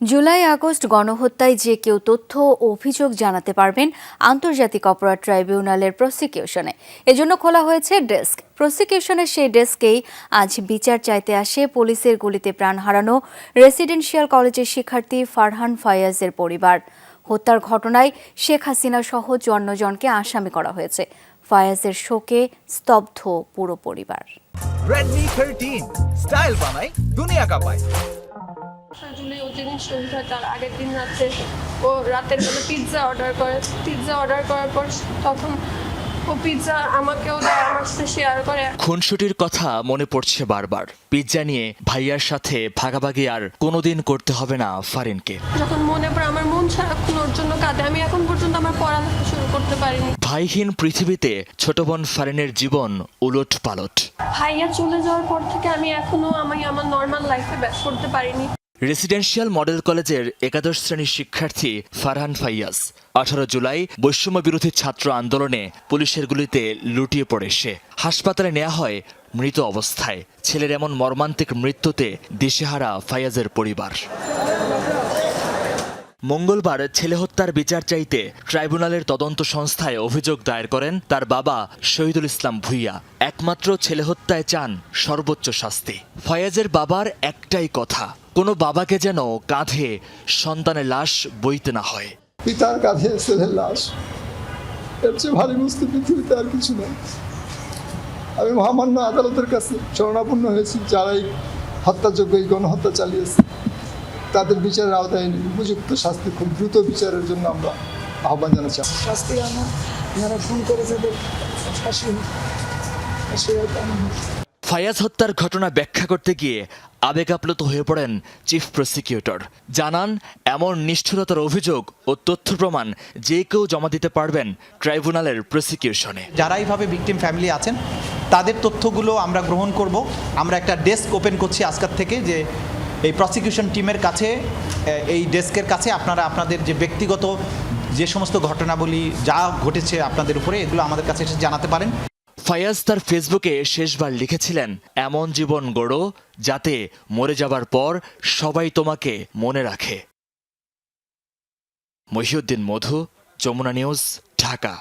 July August গণহত্যায় যে কেউ তথ্য ও অভিযোগ জানাতে পারবেন আন্তর্জাতিক অপরাধ ট্রাইব্যুনালের প্রসিকিউশনে। এজন্য খোলা হয়েছে ডেস্ক। প্রসিকিউশনের সেই ডেস্কেই আজ বিচার চাইতে আসে পুলিশের গুলিতে প্রাণ হারানো রেসিডেন্সিয়াল কলেজের শিক্ষার্থী ফারহান ফায়াজের পরিবার। হত্যার ঘটনায় শেখ হাসিনা সহ চুয়ান্ন জনকে আসামি করা হয়েছে। ফায়াজের শোকে স্তব্ধ পুরো পরিবার। Redmi 13 স্টাইল বানাই দুনিয়া কাঁপায়। তার আগের দিন রাত্রে ও রাতের বেলা পিৎজা অর্ডার করে। পিৎজা অর্ডার করার পর তখন ও পিৎজা আমাকেও দেয় আমার সাথে শেয়ার করে। খুনসুটির কথা মনে পড়ছে বারবার। পিৎজা নিয়ে ভাইয়ার সাথে ভাগাভাগি আর কোনোদিন করতে হবে না ফারিনকে। যখন মনে পড়ে আমার মন সারাক্ষণ ওর জন্য কাঁদে আমি এখন পর্যন্ত আমার পড়ালেখা শুরু করতে পারিনি। ভাইহীন পৃথিবীতে ছোট বোন ফারিনের জীবন উলট পালট ভাইয়া চলে যাওয়ার পর থেকে আমি এখনও আমি আমার নর্মাল লাইফে ব্যাক করতে পারিনি। রেসিডেন্সিয়াল মডেল কলেজের একাদশ শ্রেণির শিক্ষার্থী ফারহান ফাইয়াস আঠারো জুলাই বৈষম্য বিরোধী ছাত্র আন্দোলনে পুলিশের গুলিতে লুটিয়ে পড়ে সে। হাসপাতালে নেওয়া হয় মৃত অবস্থায়। ছেলের এমন মর্মান্তিক মৃত্যুতে দিশেহারা ফাইয়াজের পরিবার। মঙ্গলবার ছেলে হত্যার বিচার চাইতে ট্রাইব্যুনালের তদন্ত সংস্থায় অভিযোগ দায়ের করেন তার বাবা শহীদুল ইসলাম ভুইয়া। একমাত্র ছেলে হত্যায় চান সর্বোচ্চ শাস্তি। ফয়াজের বাবার একটাই কথা কোনো বাবাকে যেন কাঁধে সন্তানের লাশ বইতে না হয়। পিতার কাঁধে ছেলের লাশ। এর চেয়ে ভারী বস্তু পৃথিবীতে আর কিছু নেই। আমি মহামান্য আদালতের কাছে শরণাপন্ন হয়েছি যারাই হত্যাযোগ্য এই গণহত্যা চালিয়েছে। তাদের বিচারের আওতায় উপযুক্ত শাস্তি খুব দ্রুত বিচারের জন্য আমরা আহ্বান জানাচ্ছি। শাস্তি আনা যারা খুন করেছে ফাঁসি। ফায়াজ হত্যার ঘটনা ব্যাখ্যা করতে গিয়ে আবেগাপ্লুত হয়ে পড়েন চিফ প্রসিকিউটর। জানান, এমন নিষ্ঠুরতার অভিযোগ ও তথ্য প্রমাণ যে কেউ জমা দিতে পারবেন ট্রাইব্যুনালের প্রসিকিউশনে। যারা এইভাবে ভিকটিম ফ্যামিলি আছেন, তাদের তথ্যগুলো আমরা গ্রহণ করব। আমরা একটা ডেস্ক ওপেন করছি আজকের থেকে যে এই প্রসিকিউশন টিমের কাছে এই ডেস্কের কাছে আপনারা আপনাদের যে ব্যক্তিগত যে সমস্ত ঘটনাবলী যা ঘটেছে আপনাদের উপরে, এগুলো আমাদের কাছে এসে জানাতে পারেন। ফায়াজ তার ফেসবুকে শেষবার লিখেছিলেন, এমন জীবন গড়ো যাতে মরে যাবার পর সবাই তোমাকে মনে রাখে। মহিউদ্দিন মধু, যমুনা নিউজ, ঢাকা।